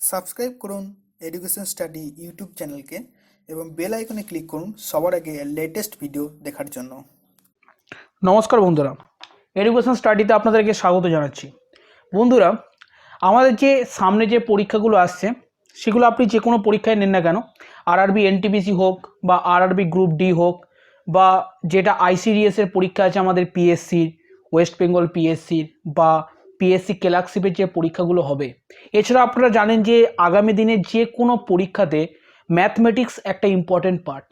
Subscribe করুন education study YouTube চ্যানেলকে এবং বেল আইকনে ক্লিক করুন সবার আগে লেটেস্ট ভিডিও দেখার জন্য। নমস্কার বন্ধুরা, এডুকেশন স্টাডিতে আপনাদেরকে স্বাগত জানাচ্ছি। বন্ধুরা, আমাদের যে সামনে যে পরীক্ষাগুলো আসছে, সেগুলো আপনি যে কোনো পরীক্ষায় নেন না কেন আরআরবি এনটিপিসি হোক বা আরআরবি গ্রুপ ডি হোক বা যেটা আইসিডিএস এর পরীক্ষা আছে আমাদের পিএসসির ওয়েস্ট বেঙ্গল পিএসসির বা পিএসসি ক্লার্কশিপের যে পরীক্ষাগুলো হবে এছাড়া আপনারা জানেন যে আগামী দিনে যে কোনো পরীক্ষাতে ম্যাথমেটিক্স একটা ইম্পর্টেন্ট পার্ট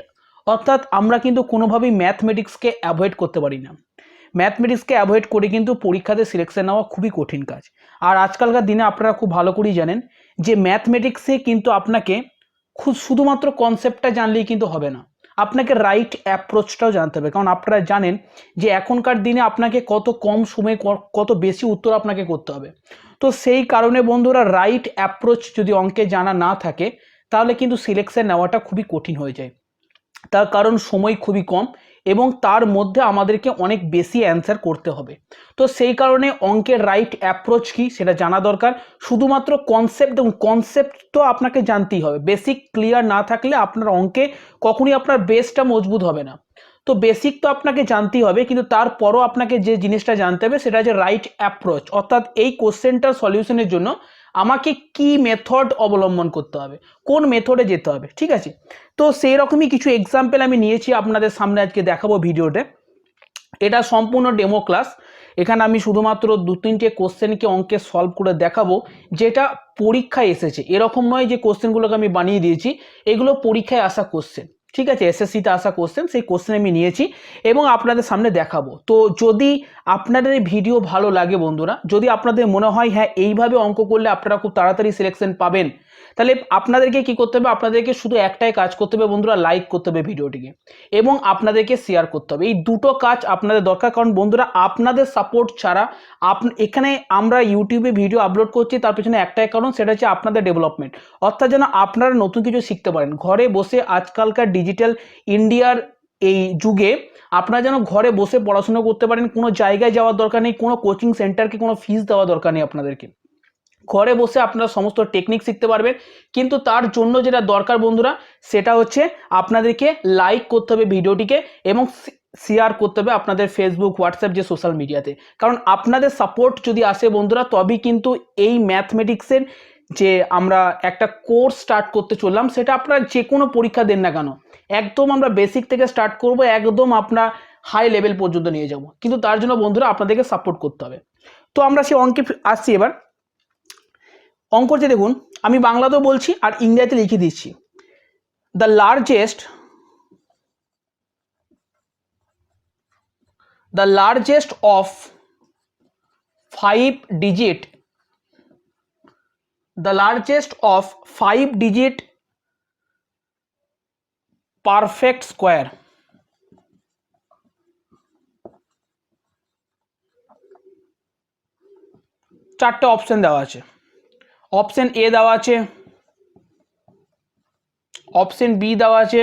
অর্থাৎ আমরা কিন্তু কোনোভাবেই ম্যাথমেটিক্সকে অ্যাভয়েড করতে পারি না। ম্যাথমেটিক্সকে অ্যাভয়েড করে কিন্তু পরীক্ষাতে সিলেকশন নেওয়া খুবই কঠিন কাজ। আর আজকালকার দিনে আপনারা খুব ভালো করেই জানেন যে ম্যাথমেটিক্সে কিন্তু আপনাকে খুব শুধুমাত্র কনসেপ্টটা জানলেই কিন্তু হবে না। আপনাকে রাইট অ্যাপ্রোচটাও জানতে হবে। কারণ আপনারা জানেন যে এখনকার দিনে আপনাকে কত কম সময়ে কত বেশি উত্তর আপনাকে করতে হবে। তো সেই কারণে বন্ধুরা রাইট অ্যাপ্রোচ যদি অঙ্কে জানা না থাকে, তাহলে কিন্তু সিলেকশান নেওয়াটা খুবই কঠিন হয়ে যায়। তার কারণ সময় খুবই কম এবং তার মধ্যে আমাদেরকে অনেক বেশি অ্যান্সার করতে হবে। তো সেই কারণে অঙ্কের রাইট অ্যাপ্রোচ কি সেটা জানা দরকার। শুধুমাত্র কনসেপ্ট এবং কনসেপ্ট তো আপনাকে জানতেই হবে। বেসিক ক্লিয়ার না থাকলে আপনার অঙ্কে কখনই আপনার বেসটা মজবুত হবে না। তো বেসিক তো আপনাকে জানতেই হবে, কিন্তু তারপরও আপনাকে যে জিনিসটা জানতে হবে সেটা হচ্ছে রাইট অ্যাপ্রোচ অর্থাৎ এই কোশ্চেনটার সলিউশনের জন্য আমাকে কি মেথড অবলম্বন করতে হবে? কোন মেথডে যেতে হবে? ঠিক আছে? তো সেই রকমই কিছু এক্সাম্পল আমি নিয়েছি আপনাদের সামনে আজকে দেখাবো ভিডিওতে। এটা সম্পূর্ণ ডেমো ক্লাস এখানে আমি শুধুমাত্র দু তিনটে কোশ্চেনকে অঙ্কে সলভ করে দেখাবো, যেটা পরীক্ষায় এসেছে। এরকম নয় যে কোশ্চেনগুলোকে আমি বানিয়ে দিয়েছি, এগুলো পরীক্ষায় আসা কোশ্চেন ঠিক আছে এসএসসিতে আসা কোশ্চেন সেই কোশ্চেন আমি নিয়েছি এবং আপনাদের সামনে দেখাবো। তো যদি আপনাদের এই ভিডিও ভালো লাগে বন্ধুরা, যদি আপনাদের মনে হয় হ্যাঁ এইভাবে অঙ্ক করলে আপনারা খুব তাড়াতাড়ি সিলেকশন পাবেন। তাহলে আপনাদেরকে কি করতে হবে? আপনাদেরকে শুধু একটাই কাজ করতে হবে বন্ধুরা লাইক করতে হবে ভিডিওটিকে এবং আপনাদেরকে শেয়ার করতে হবে। এই দুটো কাজ আপনাদের দরকার। কারণ বন্ধুরা, আপনাদের সাপোর্ট ছাড়া আপ, এখানে আমরা ইউটিউবে ভিডিও আপলোড করছি, তার পেছনে একটাই কারণ, সেটা হচ্ছে আপনাদের ডেভেলপমেন্ট অর্থাৎ যেন আপনারা নতুন কিছু শিখতে পারেন। ঘরে বসে আজকালকার ডিজিটাল ইন্ডিয়ার এই যুগে আপনারা যেন ঘরে বসে পড়াশোনা করতে পারেন। কোনো জায়গায় যাওয়ার দরকার নেই, কোনো কোচিং সেন্টারকে কোনো ফিস দেওয়া দরকার নেই আপনাদেরকে। ঘরে বসে আপনারা সমস্ত টেকনিক শিখতে পারবেন। কিন্তু তার জন্য যেটা দরকার বন্ধুরা, সেটা হচ্ছে আপনাদেরকে লাইক করতে হবে ভিডিওটিকে এবং শেয়ার করতে হবে আপনাদের ফেসবুক হোয়াটসঅ্যাপ যে সোশ্যাল মিডিয়াতে কারণ আপনাদের সাপোর্ট যদি আসে বন্ধুরা, তবেই কিন্তু এই ম্যাথমেটিক্সের যে আমরা একটা কোর্স স্টার্ট করতে চললাম, সেটা আপনারা যে কোনো পরীক্ষা দেন না কেন। একদম আমরা বেসিক থেকে স্টার্ট করব, একদম আপনার হাই লেভেল পর্যন্ত নিয়ে যাব। কিন্তু তার জন্য বন্ধুরা, আপনাদেরকে সাপোর্ট করতে হবে। তো আমরা সেই অঙ্কে আসছি এবার। অঙ্ক হচ্ছে দেখুন, আমি বাংলাতেও বলছি আর ইংরেজিতে লিখে দিচ্ছি। The largest the largest of five digit the largest of five digit perfect square চারটে অপশন দেওয়া আছে। অপশন এ দেওয়া আছে। অপশন বি দেওয়া আছে।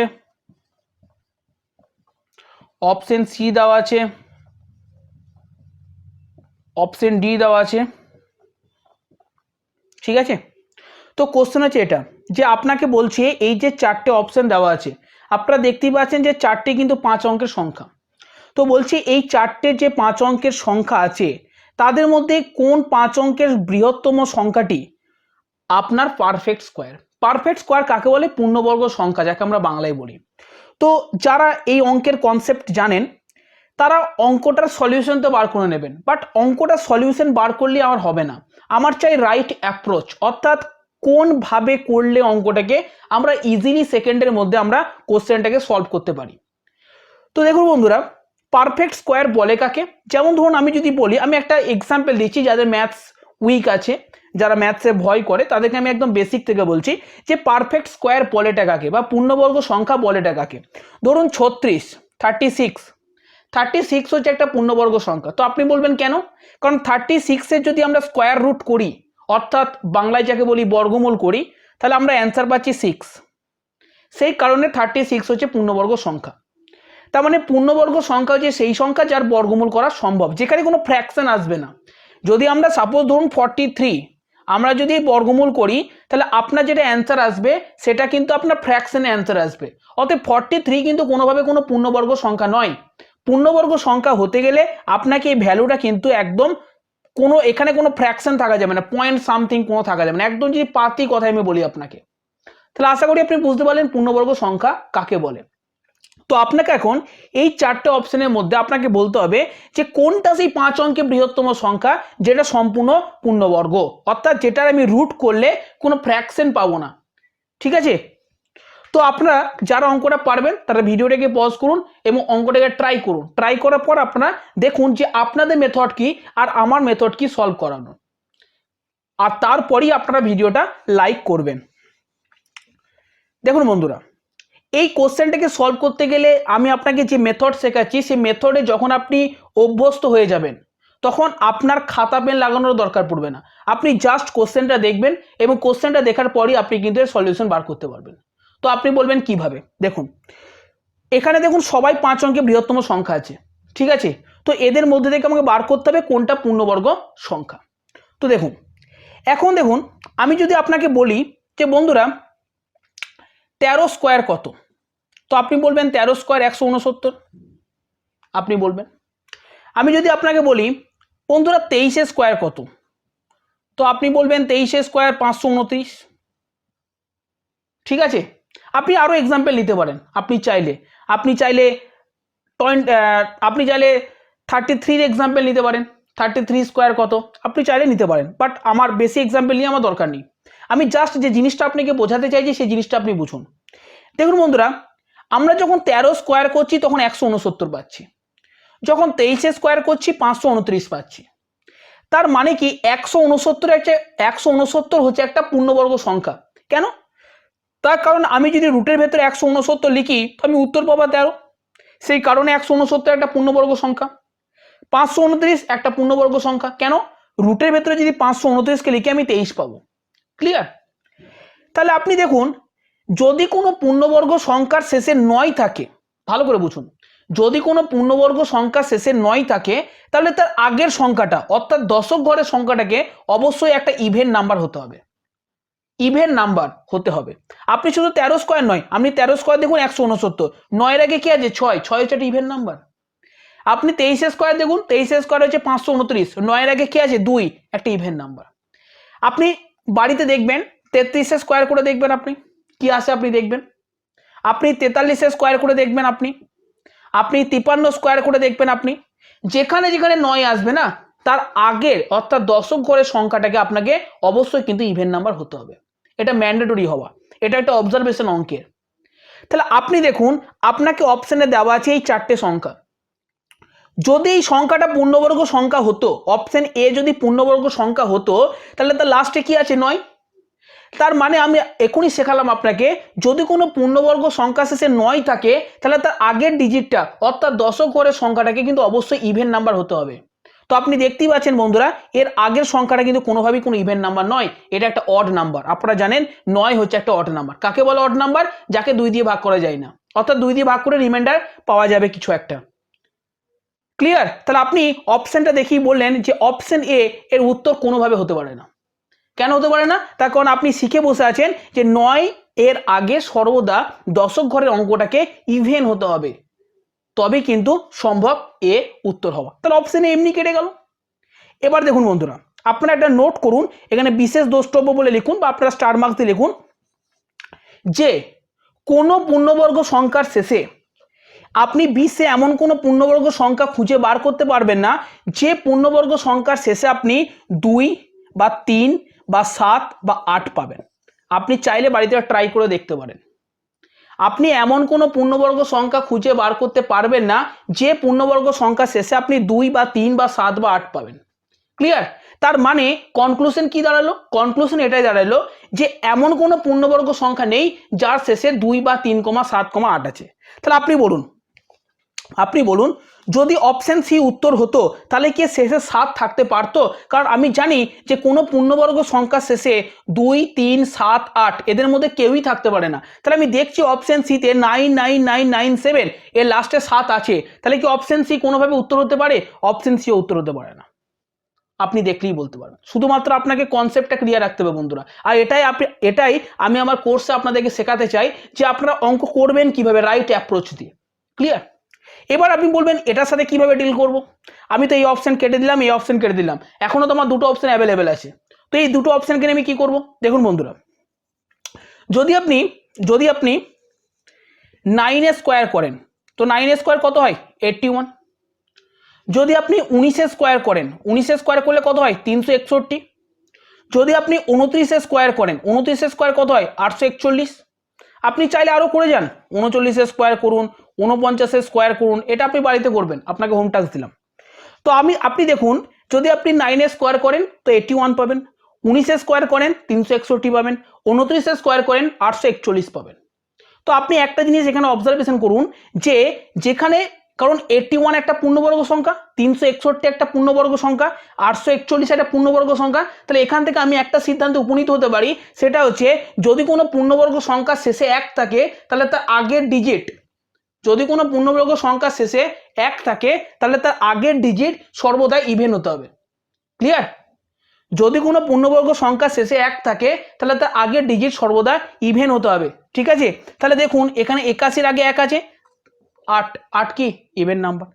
অপশন সি দেওয়া আছে। অপশন ডি দেওয়া আছে। ঠিক আছে? তো কোশ্চেন হচ্ছে এটা, যে আপনাকে বলছে এই যে চারটে অপশন দেওয়া আছে, আপনারা দেখতেই পাচ্ছেন যে চারটে কিন্তু পাঁচ অঙ্কের সংখ্যা। তো বলছি এই চারটে যে পাঁচ অঙ্কের সংখ্যা আছে, তাদের মধ্যে কোন পাঁচ অঙ্কের বৃহত্তম সংখ্যাটি আপনার পারফেক্ট স্কোয়ার পারফেক্ট স্কোয়ার কাকে বলে? পূর্ণবর্গ সংখ্যা, যাকে আমরা বাংলায় বলি। তো যারা এই অঙ্কের কনসেপ্ট জানেন, তারা অঙ্কটার সলিউশন তো বার করে নেবেন। বাট অঙ্কটার সলিউশন বার করলে আমার হবে না। আমার চাই রাইট অ্যাপ্রোচ অর্থাৎ কোনভাবে করলে অঙ্কটাকে আমরা ইজিলি সেকেন্ডের মধ্যে আমরা কোশ্চেনটাকে সলভ করতে পারি। তো দেখুন বন্ধুরা পারফেক্ট স্কোয়ার বলে কাকে? যেমন ধরুন আমি যদি বলি, আমি একটা এক্সাম্পল দিচ্ছি, যাদের ম্যাথস উইক আছে। যারা ম্যাথসে ভয় করে, তাদেরকে আমি একদম বেসিক থেকে বলছি যে পারফেক্ট স্কোয়ার বলেটা কাকে বা পূর্ণবর্গ সংখ্যা বলেটা কাকে ধরুন ছত্রিশ থার্টি সিক্স থার্টি সিক্স হচ্ছে একটা পূর্ণবর্গ সংখ্যা। তো আপনি বলবেন কেন? কারণ থার্টি সিক্সের যদি আমরা স্কোয়ার রুট করি, অর্থাৎ বাংলায় যাকে বলি বর্গমূল করি, তাহলে আমরা অ্যান্সার পাচ্ছি সিক্স সেই কারণে থার্টি সিক্স হচ্ছে পূর্ণবর্গ সংখ্যা। তার মানে পূর্ণবর্গ সংখ্যা হচ্ছে সেই সংখ্যা যার বর্গমূল করা সম্ভব। যেখানে কোনো ফ্র্যাকশন আসবে না। যদি আমরা সাপোজ ধরুন ফর্টি থ্রি আমরা যদি বর্গমূল করি, তাহলে আপনার যেটা অ্যান্সার আসবে, সেটা কিন্তু আপনার ফ্র্যাকশনে অ্যান্সার আসবে। অতএব ফর্টি থ্রি কিন্তু কোনোভাবে কোনো পূর্ণবর্গ সংখ্যা নয়। পূর্ণবর্গ সংখ্যা হতে গেলে আপনাকে এই ভ্যালুটা কিন্তু একদম কোনো, এখানে কোনো ফ্র্যাকশন থাকা যাবে না পয়েন্ট সামথিং কোনো থাকা যাবে না। একদম যদি পাতি কথা আমি বলি আপনাকে। তাহলে আশা করি আপনি বুঝতে পারলেন পূর্ণবর্গ সংখ্যা কাকে বলে। তো আপনাকে এখন এই চারটে অপশনের মধ্যে আপনাকে বলতে হবে যে কোনটা সেই পাঁচ অঙ্কের বৃহত্তম সংখ্যা যেটা সম্পূর্ণ পূর্ণবর্গ, অর্থাৎ যেটার আমি রুট করলে কোনো ফ্র্যাকশন পাবো না। ঠিক আছে? তো আপনারা যারা অঙ্কটা পারবেন, তারা ভিডিওটাকে পজ করুন এবং অঙ্কটাকে ট্রাই করুন। ট্রাই করার পর আপনারা দেখুন যে আপনাদের মেথড কি আর আমার মেথড কি সলভ করানো আর তারপরেই আপনারা ভিডিওটা লাইক করবেন। দেখুন বন্ধুরা এই কোশ্চেনটাকে সলভ করতে গেলে আমি আপনাকে যে মেথড শেখাচ্ছি, সেই মেথডে যখন আপনি অভ্যস্ত হয়ে যাবেন, তখন আপনার খাতা পেন লাগানোর দরকার পড়বে না। আপনি জাস্ট কোশ্চেনটা দেখবেন এবং কোশ্চেনটা দেখার পরই আপনি কিন্তু এর সলিউশন বার করতে পারবেন। তো আপনি বলবেন কীভাবে? দেখুন, এখানে দেখুন সবাই পাঁচ অঙ্কের বৃহত্তম সংখ্যা আছে, ঠিক আছে? তো এদের মধ্যে থেকে আমাকে বার করতে হবে কোনটা পূর্ণবর্গ সংখ্যা। তো দেখুন, এখন দেখুন, আমি যদি আপনাকে বলি যে বন্ধুরা, তেরো স্কোয়ার কত? তো আপনি বলবেন তেরো স্কোয়ার একশো উনসত্তর আপনি বলবেন। আমি যদি আপনাকে বলি, বন্ধুরা তেইশে স্কোয়ার কত? তো আপনি বলবেন তেইশে স্কোয়ার পাঁচশো উনত্রিশ ঠিক আছে? আপনি আরও এক্সাম্পল নিতে পারেন, আপনি চাইলে। আপনি চাইলে আপনি চাইলে থার্টি থ্রির এক্সাম্পল নিতে পারেন। থার্টি থ্রি স্কোয়ার কত? আপনি চাইলে নিতে পারেন। বাট আমার বেশি এক্সাম্পল নিয়ে আমার দরকার নেই। আমি জাস্ট যে জিনিসটা আপনাকে বোঝাতে চাইছি, সেই জিনিসটা আপনি বুঝুন। দেখুন বন্ধুরা আমরা যখন তেরো স্কোয়ার করছি, তখন একশো উনসত্তর পাচ্ছি। যখন তেইশে স্কোয়ার করছি, পাঁচশো উনত্রিশ পাচ্ছি। তার মানে কি, একশো উনসত্তর একটা একশো উনসত্তর হচ্ছে একটা পূর্ণবর্গ সংখ্যা। কেন? তার কারণ আমি যদি রুটের ভেতরে একশো উনসত্তর লিখি, তো আমি উত্তর পাবো তেরো। সেই কারণে একশো উনসত্তর একটা পূর্ণবর্গ সংখ্যা। পাঁচশো উনত্রিশ একটা পূর্ণবর্গ সংখ্যা। কেন? রুটের ভেতরে যদি পাঁচশো উনত্রিশকে লিখে আমি তেইশ পাবো। ক্লিয়ার তাহলে আপনি দেখুন যদি কোনো পূর্ণবর্গ সংখ্যার শেষে নয় থাকে, ভালো করে বুঝুন, যদি কোনো পূর্ণবর্গ সংখ্যা শেষে নয় থাকে, তাহলে তার আগের সংখ্যাটা, অর্থাৎ দশক ঘরের সংখ্যাটাকে অবশ্যই একটা ইভেন নাম্বার হতে হবে। ইভেন নাম্বার হতে হবে। আপনি শুধু তেরো স্কোয়ার নয়, আপনি তেরো স্কোয়ার দেখুন একশো উনসত্তর। নয়ের আগে কি আছে? ছয়। ছয় হচ্ছে একটা ইভেন নাম্বার আপনি তেইশে স্কোয়ার দেখুন, তেইশে স্কোয়ার হচ্ছে পাঁচশো উনত্রিশ। নয়ের আগে কি আছে? দুই, একটা ইভেন নাম্বার আপনি বাড়িতে দেখবেন, তেত্রিশে স্কোয়ার করে দেখবেন আপনি। কি আসে আপনি দেখবেন? আপনি তেতাল্লিশে স্কোয়ার করে দেখবেন আপনি। আপনি তিপান্ন স্কোয়ার করে দেখবেন আপনি। যেখানে যেখানে নয় আসবে না, তার আগের অর্থাৎ দশক ঘরের সংখ্যাটাকে আপনাকে অবশ্যই কিন্তু ইভেন নাম্বার হতে হবে। এটা ম্যান্ডেটরি হওয়া। এটা একটা অবজারভেশন অঙ্কের। তাহলে আপনি দেখুন, আপনাকে অপশানে দেওয়া আছে এই চারটে সংখ্যা। যদি এই সংখ্যাটা পূর্ণবর্গ সংখ্যা হতো অপশান এ যদি পূর্ণবর্গ সংখ্যা হতো, তাহলে তার লাস্টে কি আছে? নয়। তার মানে আমি এখনই শেখালাম আপনাকে, যদি কোনো পূর্ণবর্গ সংখ্যা শেষে নয় থাকে, তাহলে তার আগের ডিজিটটা অর্থাৎ দশক ঘরের সংখ্যাটাকে কিন্তু অবশ্যই ইভেন নাম্বার হতে হবে। তো আপনি দেখতেই পাচ্ছেন বন্ধুরা, এর আগের সংখ্যাটা কিন্তু কোনোভাবেই কোনো ইভেন্ট নাম্বার নয়, এটা একটা অড নাম্বার আপনারা জানেন, নয় হচ্ছে একটা অড নাম্বার কাকে বলে অড নাম্বার যাকে দুই দিয়ে ভাগ করা যায় না। অর্থাৎ দুই দিয়ে ভাগ করে রিমাইন্ডার পাওয়া যাবে কিছু একটা। ক্লিয়ার তাহলে আপনি অপশানটা দেখেই বললেন যে অপশান এ এর উত্তর কোনোভাবে হতে পারে না। কেন হতে পারে না? তার কারণ আপনি শিখে বসে আছেন যে নয় এর আগে সর্বদা দশক ঘরের অঙ্কটাকে ইভেন হতে হবে। তবে কিন্তু সম্ভব এ উত্তর হওয়া। তাহলে অপশানে এমনি কেটে গেল। এবার দেখুন বন্ধুরা, আপনারা একটা নোট করুন, এখানে বিশেষ দ্রষ্টব্য বলে লিখুন বা আপনারা স্টার মার্কস দিয়ে লিখুন যে কোনো পূর্ণবর্গ সংখ্যার শেষে আপনি বিশ্বে এমন কোনো পূর্ণবর্গ সংখ্যা খুঁজে বার করতে পারবেন না যে পূর্ণবর্গ সংখ্যার শেষে আপনি দুই বা তিন বা সাত বা আট পাবেন। আপনি চাইলে বাড়িতে ট্রাই করে দেখতে পারেন। আপনি এমন কোনো পূর্ণবর্গ সংখ্যা খুঁজে বার করতে পারবেন না, যে পূর্ণবর্গ সংখ্যা শেষে আপনি দুই বা তিন বা সাত বা আট পাবেন। ক্লিয়ার তার মানে কনক্লুশন কি দাঁড়াল? কনক্লুশন এটাই দাঁড়াল যে এমন কোনো পূর্ণবর্গ সংখ্যা নেই, যার শেষে দুই বা তিন কমা সাত কমা আট আছে। তাহলে আপনি বলুন আপনি বলুন, যদি অপশন সি উত্তর হতো, তাহলে কি শেষে সাত থাকতে পারতো? কারণ আমি জানি যে কোনো পূর্ণবর্গ সংখ্যা শেষে দুই, তিন, সাত, আট, এদের মধ্যে কেউই থাকতে পারে না। তাহলে আমি দেখছি অপশন সিতে nine nine nine nine seven এর লাস্টে সাত আছে। তাহলে কি অপশন সি কোনোভাবে উত্তর হতে পারে? অপশন সিও উত্তর হতে পারে না। আপনি দেখলেই বলতে পারবেন। শুধুমাত্র আপনাকে কনসেপ্টটা ক্লিয়ার রাখতে হবে বন্ধুরা। আর এটাই আপনি, এটাই আমি আমার কোর্সে আপনাদেরকে শেখাতে চাই যে আপনারা অঙ্ক করবেন কীভাবে রাইট অ্যাপ্রোচ দিয়ে। ক্লিয়ার এবার আপনি বলবেন, এটার সাথে কীভাবে ডিল করব? আমি তো এই অপশন কেটে দিলাম, এই অপশন কেটে দিলাম। এখনও তো আমার দুটো অপশন অ্যাভেলেবেল আছে। তো এই দুটো অপশনকে নিয়ে আমি কি করব? দেখুন বন্ধুরা, যদি আপনি যদি আপনি নাইন স্কোয়ার করেন, তো নাইন স্কোয়ার কত হয়? এইটটি ওয়ান যদি আপনি উনিশে স্কোয়ার করেন, উনিশে স্কোয়ার করলে কত হয়? তিনশো একষট্টি। যদি আপনি উনত্রিশে স্কোয়ার করেন, উনত্রিশে স্কোয়ার কত হয়? আটশো একচল্লিশ। আপনি চাইলে আরও করে যান। উনচল্লিশে স্কোয়ার করুন উনপঞ্চাশে স্কোয়ার করুন, এটা আপনি বাড়িতে করবেন, আপনাকে হোম টাস্ক দিলাম। তো আমি, আপনি দেখুন, যদি আপনি নাইনে স্কোয়ার করেন, তো এইটি ওয়ান পাবেন উনিশে স্কোয়ার করেন, তিনশো একষট্টি পাবেন উনত্রিশে স্কোয়ার করেন, আটশো একচল্লিশ পাবেন। তো আপনি একটা জিনিস এখানে অবজারভেশন করুন, যে যেখানে, কারণ এইটটি ওয়ান একটা পূর্ণবর্গ সংখ্যা, তিনশো একষট্টি একটা পূর্ণবর্গ সংখ্যা, আটশো একচল্লিশ একটা পূর্ণবর্গ সংখ্যা, তাহলে এখান থেকে আমি একটা সিদ্ধান্তে উপনীত হতে পারি, সেটা হচ্ছে, যদি কোনো পূর্ণবর্গ সংখ্যা শেষে এক থাকে, তাহলে তার আগের ডিজিট যদি কোনো পূর্ণবর্গ সংখ্যা শেষে এক থাকে, তাহলে তার আগের ডিজিট সর্বদা ইভেন হতে হবে। ক্লিয়ার যদি কোনো পূর্ণবর্গ সংখ্যা শেষে এক থাকে, তাহলে তার আগের ডিজিট সর্বদা ইভেন হতে হবে। ঠিক আছে? তাহলে দেখুন, এখানে একাশির আগে এক আছে, আট আট কি? ইভেন নাম্বার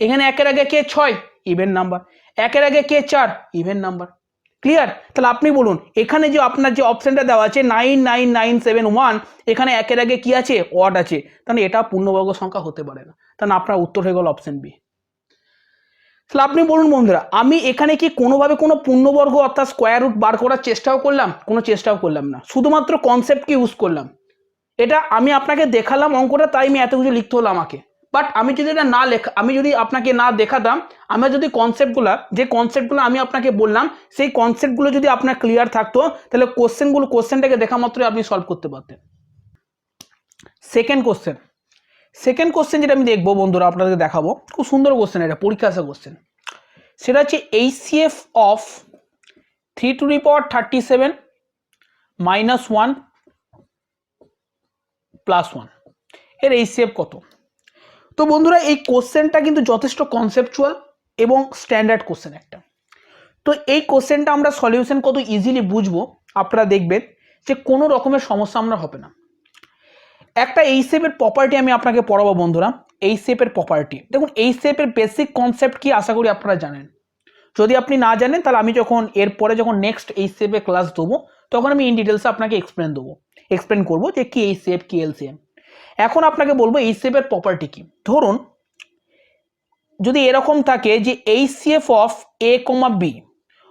এখানে একের আগে কে? ছয় ইভেন নাম্বার একের আগে কে? চার ইভেন নাম্বার ক্লিয়ার তাহলে আপনি বলুন, এখানে যে আপনার যে অপশনটা দেওয়া আছে nine nine nine seven one এখানে একের আগে কি আছে? ওয়াট আছে। তাহলে এটা পূর্ণবর্গ সংখ্যা হতে পারে না। তাহলে আপনার উত্তর হয়ে গেল অপশন বি তাহলে আপনি বলুন বন্ধুরা, আমি এখানে কি কোনোভাবে কোনো পূর্ণবর্গ অর্থাৎ স্কোয়ার রুট বার করার চেষ্টাও করলাম? কোনো চেষ্টাও করলাম না। শুধুমাত্র কনসেপ্টকে ইউজ করলাম। এটা আমি আপনাকে দেখালাম অঙ্কটা, তাই আমি এত কিছু লিখতে হলো আমাকে। বাট আমি যদি এটা না লেখা আমি যদি আপনাকে না দেখাতাম, আমার যদি কনসেপ্টগুলো যে কনসেপ্টগুলো আমি আপনাকে বললাম, সেই কনসেপ্টগুলো যদি আপনার ক্লিয়ার থাকতো, তাহলে কোশ্চেনগুলো কোশ্চেনটাকে দেখা মাত্রই আপনি সলভ করতে পারতেন। সেকেন্ড কোশ্চেন সেকেন্ড কোশ্চেন যেটা আমি দেখব বন্ধুরা, আপনাদেরকে দেখাবো। খুব সুন্দর কোশ্চেন এটা পরীক্ষা আসা কোশ্চেন সেটা হচ্ছে HCF of three to power thirty seven minus one plus ওয়ানের এইচসিএফ কত? তো বন্ধুরা, এই কোশ্চেনটা কিন্তু যথেষ্ট কনসেপচুয়াল এবং স্ট্যান্ডার্ড কোশ্চেন একটা। তো এই কোশ্চেনটা আমরা সলিউশন কত ইজিলি বুঝব, আপনারা দেখবেন যে কোনো রকমের সমস্যা আমরা হবে না। একটা এই শেপের প্রপার্টি আমি আপনাকে পড়াবো বন্ধুরা, এই শেপের প্রপার্টি দেখুন, এই শেপের বেসিক কনসেপ্ট কি আশা করি আপনারা জানেন। যদি আপনি না জানেন, তাহলে আমি যখন এরপরে যখন নেক্সট এই শেপে ক্লাস দেবো, তখন আমি ইন ডিটেলসে আপনাকে এক্সপ্লেন দেবো। এক্সপ্লেন করব যে কি এই শেপ কি এলসিএম এখন আপনাকে বলব এই শেপের প্রপার্টি কি। ধরুন, যদি এরকম থাকে যে এই CF of a comma b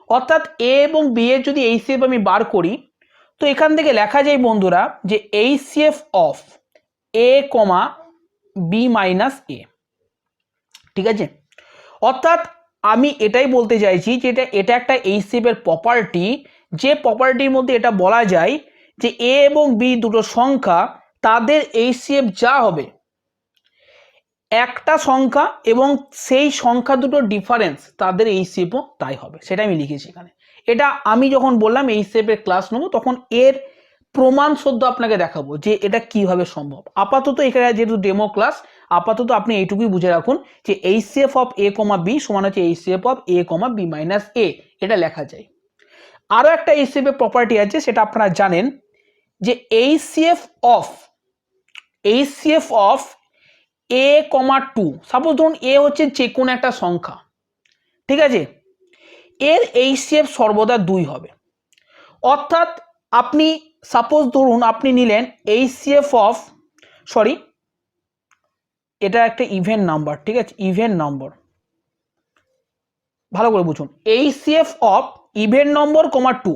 অর্থাৎ এ এবং বি এর যদি এই সিএফ আমি বার করি, তো এখান থেকে লেখা যায় বন্ধুরা যে এই CF of a comma b minus a ঠিক আছে? অর্থাৎ আমি এটাই বলতে চাইছি যে এটা এটা একটা এই শেপের প্রপার্টি যে প্রপার্টির মধ্যে এটা বলা যায় যে এ এবং বি দুটো সংখ্যা তাদের এই শেপ যা হবে, একটা সংখ্যা এবং সেই সংখ্যা দুটো ডিফারেন্স তাদের এই শেপও তাই হবে। সেটা আমি লিখেছি এখানে। এটা আমি যখন বললাম এই শেপের ক্লাস নেব, তখন এর প্রমাণ সদ্য আপনাকে দেখাবো যে এটা কীভাবে সম্ভব। আপাতত এখানে যেহেতু ডেমো ক্লাস আপাতত আপনি এইটুকুই বুঝে রাখুন যে এই safe of A comma B সমান হচ্ছে এই safe of a comma b minus a এটা লেখা যায়। আরও একটা এই সেফের প্রপার্টি আছে, সেটা আপনারা জানেন যে এই সিএফ অফ এই CF of a comma two suppose ধরুন এ হচ্ছে যে কোনো একটা সংখ্যা। ঠিক আছে? এর এই সিএফ সর্বদা দুই হবে। অর্থাৎ আপনি সাপোজ ধরুন আপনি নিলেন এইচসিএফ অফ সরি এটা একটা ইভেন্ট নাম্বার ঠিক আছে? ইভেন্ট নম্বর ভালো করে বুঝুন। HCF of even number comma two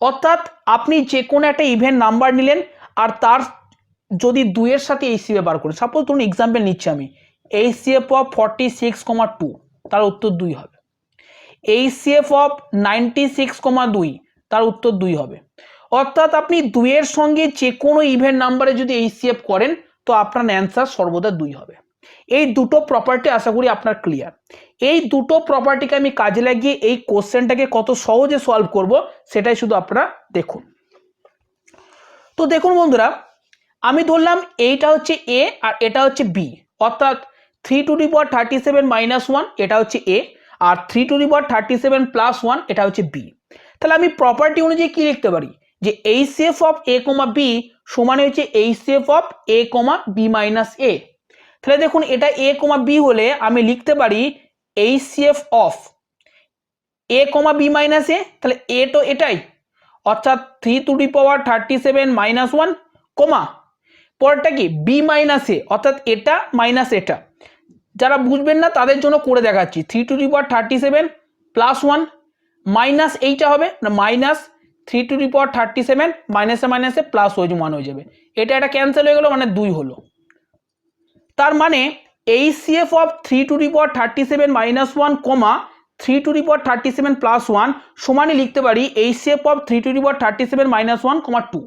অর্থাৎ আপনি যে কোনো একটা ইভেন্ট নাম্বার নিলেন আর তার যদি দুইয়ের সাথে এই সিএফ বার করি সাপোজ ধরুন এক্সাম্পল নিচ্ছি আমি এই CF of forty six comma two তার উত্তর দুই হবে। এই CF of ninety six comma দুই, তার উত্তর দুই হবে। অর্থাৎ আপনি দুইয়ের সঙ্গে যে কোনো ইভেন্ট নাম্বারে যদি এই সিএফ করেন, তো আপনার অ্যান্সার সর্বদা দুই হবে। এই দুটো প্রপার্টি আশা করি আপনার ক্লিয়ার এই দুটো প্রপার্টিকে আমি কাজে লাগিয়ে এই কোশ্চেনটাকে কত সহজে সলভ করব, সেটাই শুধু আপনারা দেখুন। তো দেখুন বন্ধুরা আমি ধরলাম এইটা হচ্ছে এ আর এটা হচ্ছে বি অর্থাৎ three to the power thirty seven minus one এটা হচ্ছে এ আর three to the power thirty seven plus one এটা হচ্ছে বি তাহলে আমি প্রপার্টি অনুযায়ী কি লিখতে পারি? যে H F of a comma b সমানে হচ্ছে HCF of a comma b minus a তাহলে দেখুন, এটা এ কমা বি হলে আমি লিখতে পারি H F of a comma b minus a তাহলে এ তো এটাই। অর্থাৎ three to the power thirty seven minus one comma পরেরটা কি? বি মাইনাস এ অর্থাৎ এটা মাইনাস এটা। যারা বুঝবেন না, তাদের জন্য করে দেখাচ্ছি। Three to the power thirty seven plus one minus এইটা হবে। না minus three to the power thirty seven মাইনাসে মাইনাসে প্লাস হয়ে ওয়ান হয়ে যাবে। এটা এটা ক্যান্সেল হয়ে গেলো মানে দুই হলো। তার মানে এই CF of three to the power thirty seven minus one comma three to the power thirty seven plus one সমানই লিখতে পারি এই CF of three to the power thirty seven minus one comma two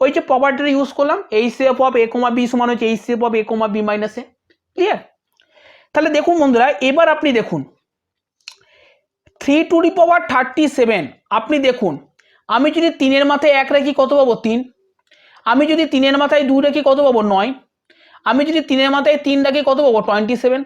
ওই যে প্রপার্টিটা use করলাম এই CF of a comma b সমান হচ্ছে এই CF of a comma b minus a clear তাহলে দেখুন বন্ধুরা, এবার আপনি দেখুন three to the power thirty seven আপনি দেখুন, আমি যদি তিনের মাথায় এক রাখি কত পাবো? তিন। আমি যদি তিনের মাথায় দুই রাখি কত পাবো? নয়। আমি যদি তিনের মাথায় তিন রাখি কত পাবো? টোয়েন্টি সেভেন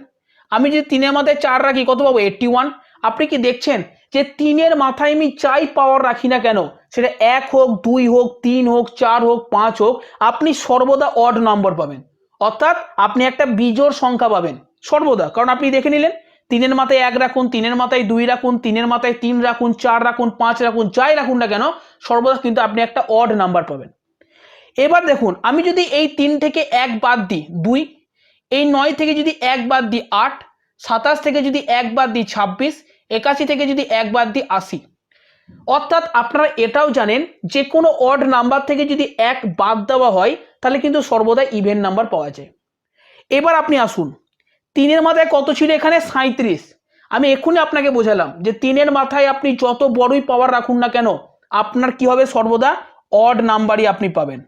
আমি যদি তিনের মাথায় চার রাখি কত পাবো? এইটটি ওয়ান আপনি কি দেখছেন যে তিনের মাথায় আমি চাই পাওয়ার রাখি না কেন সেটা এক হোক, দুই হোক, তিন হোক, চার হোক, পাঁচ হোক, আপনি সর্বদা অড নম্বর পাবেন। অর্থাৎ আপনি একটা বিজোড় সংখ্যা পাবেন, সর্বদা। কারণ আপনি দেখে নিলেন, তিনের মাথায় এক রাখুন, তিনের মাথায় দুই রাখুন, তিনের মাথায় তিন রাখুন, চার রাখুন, পাঁচ রাখুন, যাই রাখুন না কেন, সর্বদা কিন্তু আপনি একটা অড নাম্বার পাবেন। এবার দেখুন, আমি যদি এই তিন থেকে এক বাদ দিই, দুই, এই নয় থেকে যদি এক বাদ দিই, আট, সাতাশ থেকে যদি এক বাদ দিই, ছাব্বিশ, একাশি থেকে যদি এক বাদ দিই, আশি। অর্থাৎ আপনারা এটাও জানেন যে কোনো অড নাম্বার থেকে যদি এক বাদ দেওয়া হয়, তাহলে কিন্তু সর্বদা ইভেন নাম্বার পাওয়া যায়। এবার আপনি আসুন। তিনের মাথায় কত ছিল এখানে? সাঁত্রিশ আমি এক্ষুনি আপনাকে বোঝালাম যে তিনের মাথায় আপনি যত বড়ই পাওয়ার রাখুন না কেন, আপনার কি হবে? সর্বদা অড নাম্বারই আপনি পাবেন।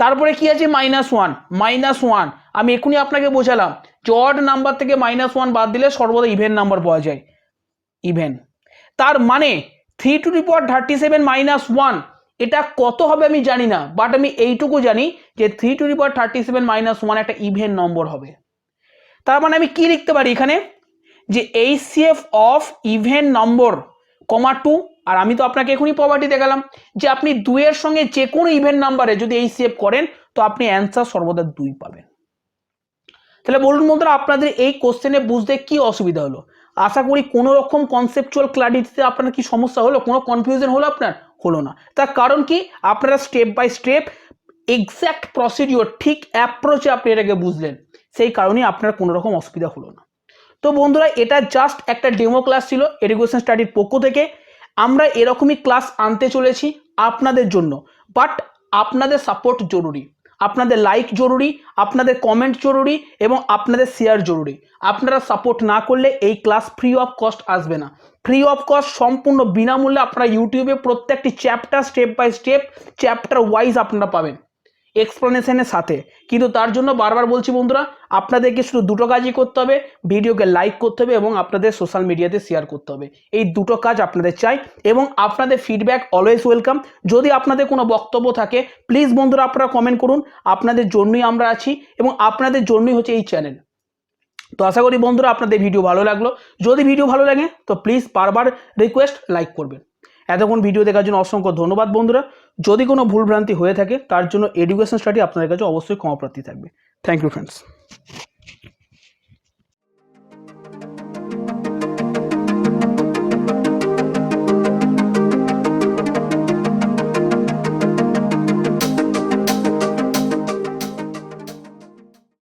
তারপরে কি আছে? মাইনাস ওয়ান মাইনাস ওয়ান আমি এক্ষুনি আপনাকে বোঝালাম যে অড নাম্বার থেকে মাইনাস ওয়ান বাদ দিলে সর্বদা ইভেন নাম্বার পাওয়া যায়। ইভেন তার মানে three to the power thirty seven minus one এটা কত হবে আমি জানি না বাট আমি এইটুকু জানি যে three to the power thirty seven minus one একটা ইভেন নম্বর হবে। তার মানে আমি কি লিখতে পারি এখানে? যে HCF of even number comma two আর আমি তো আপনাকে এখনই প্রপার্টি দেখালাম, যে আপনি দুইয়ের সঙ্গে যে কোনো ইভেন নাম্বারে যদি এইচসিএফ করেন, তো আপনি অ্যান্সার সর্বদা দুই পাবেন। তাহলে বলুন বন্ধুরা, আপনাদের এই কোশ্চেনে বুঝতে কি অসুবিধা হলো? আশা করি কোনো রকম কনসেপচুয়াল ক্লারিটিতে আপনার কি সমস্যা হলো? কোনো কনফিউশন হলো আপনার? হলো না। তার কারণ কি? আপনারা step by step exact procedure ঠিক অ্যাপ্রোচে আপনি এটাকে বুঝলেন। সেই কারণেই আপনার কোনো রকম অসুবিধা হলো না। তো বন্ধুরা, এটা জাস্ট একটা ডেমো ক্লাস ছিল এডুকেশন স্টাডির পক্ষ থেকে। আমরা এরকমই ক্লাস আনতে চলেছি আপনাদের জন্য। বাট আপনাদের সাপোর্ট জরুরি। আপনাদের লাইক জরুরি, আপনাদের কমেন্ট জরুরি এবং আপনাদের শেয়ার জরুরি। আপনারা সাপোর্ট না করলে এই ক্লাস ফ্রি অফ কস্ট আসবে না। ফ্রি অফ কস্ট সম্পূর্ণ বিনামূল্যে আপনারা ইউটিউবে প্রত্যেকটি chapter step by step chapter wise আপনারা পাবেন। এক্সপ্লেনেশনের সাথে। কিন্তু তার জন্য বারবার বলছি বন্ধুরা, আপনাদেরকে শুধু দুটো কাজই করতে হবে, ভিডিওকে লাইক করতে হবে এবং আপনাদের সোশ্যাল মিডিয়াতে শেয়ার করতে হবে। এই দুটো কাজ আপনাদের চাই এবং আপনাদের ফিডব্যাক অলওয়েজ ওয়েলকাম যদি আপনাদের কোনো বক্তব্য থাকে প্লিজ বন্ধুরা আপনারা কমেন্ট করুন। আপনাদের জন্যই আমরা আছি এবং আপনাদের জন্যই হচ্ছে এই চ্যানেল তো আশা করি বন্ধুরা আপনাদের ভিডিও ভালো লাগল। যদি ভিডিও ভালো লাগে, তো প্লিজ বারবার রিকোয়েস্ট লাইক করবেন। এতক্ষণ ভিডিও দেখার জন্য অসংখ্য ধন্যবাদ বন্ধুরা। যদি কোনো ভুলভ্রান্তি হয়ে থাকে, তার জন্য এডুকেশন স্টাডি আপনাদের কাছে অবশ্যই ক্ষমাপ্রার্থী থাকবে। Thank you friends